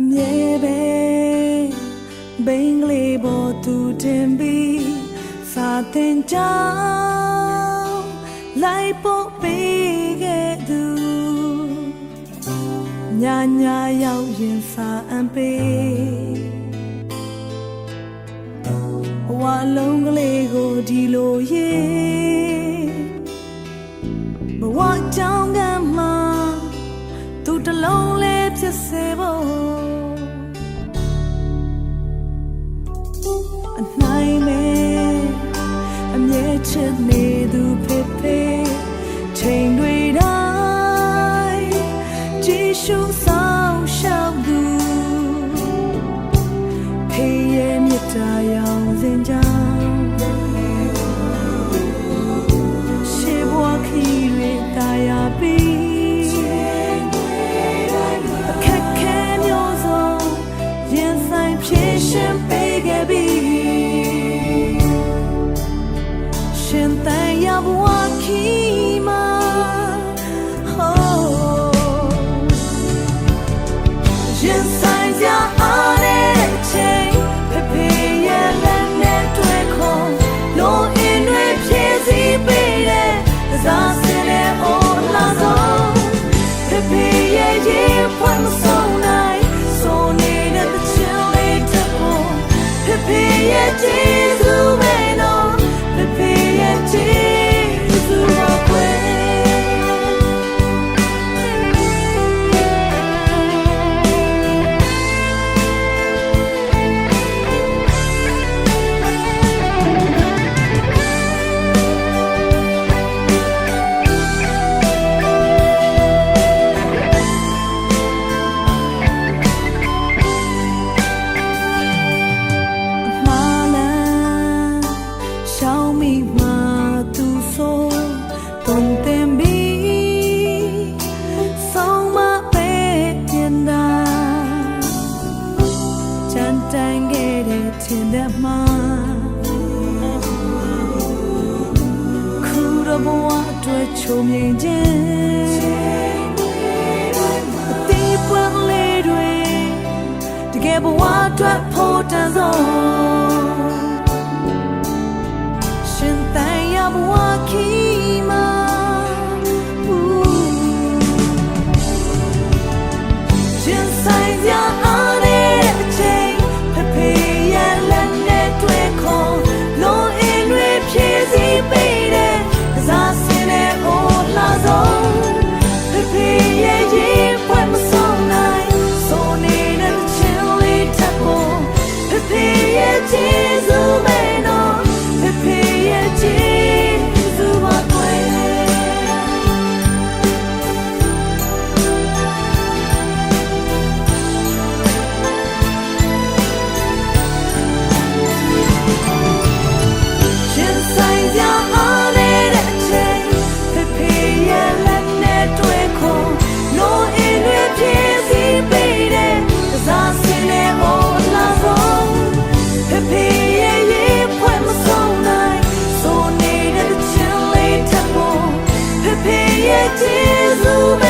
မြဲပဲဘိန်းကလေးပေါ်သူတင်ပြီးစာတင်ကြောင်းလိုက်ဖို့ပေးခဲ့သူညာညာရောက်ရင်စာအံပေးဝါလုံးကလေးကိုဒီလိုရေးဘဝကြောင်းကမှသူတစ်လုံး လေးဖြစ်စေဖို့အနိုင်မဲ့အမြဲချစ်နေသူဖြစ်ဖြစ်ချိန်တွေတိုင်းကြည့် ရှင်းပေးခဲ့ပြီရှင်တန်ရဘဝခီမှာ oh ရင်ဆိုင်ကြအားနဲ့ချိန်ဖေဖေရဲ့လက်နဲ့တွေ့ခုံလုံးအင်းတွေဖြည့်စည်းပေးတဲ့စား ချုံမြင်ခြင်းအသေးပွင့်လေးတွေတကယ်ဘဝအတွက်ဖို့တန်ဆုံး batizo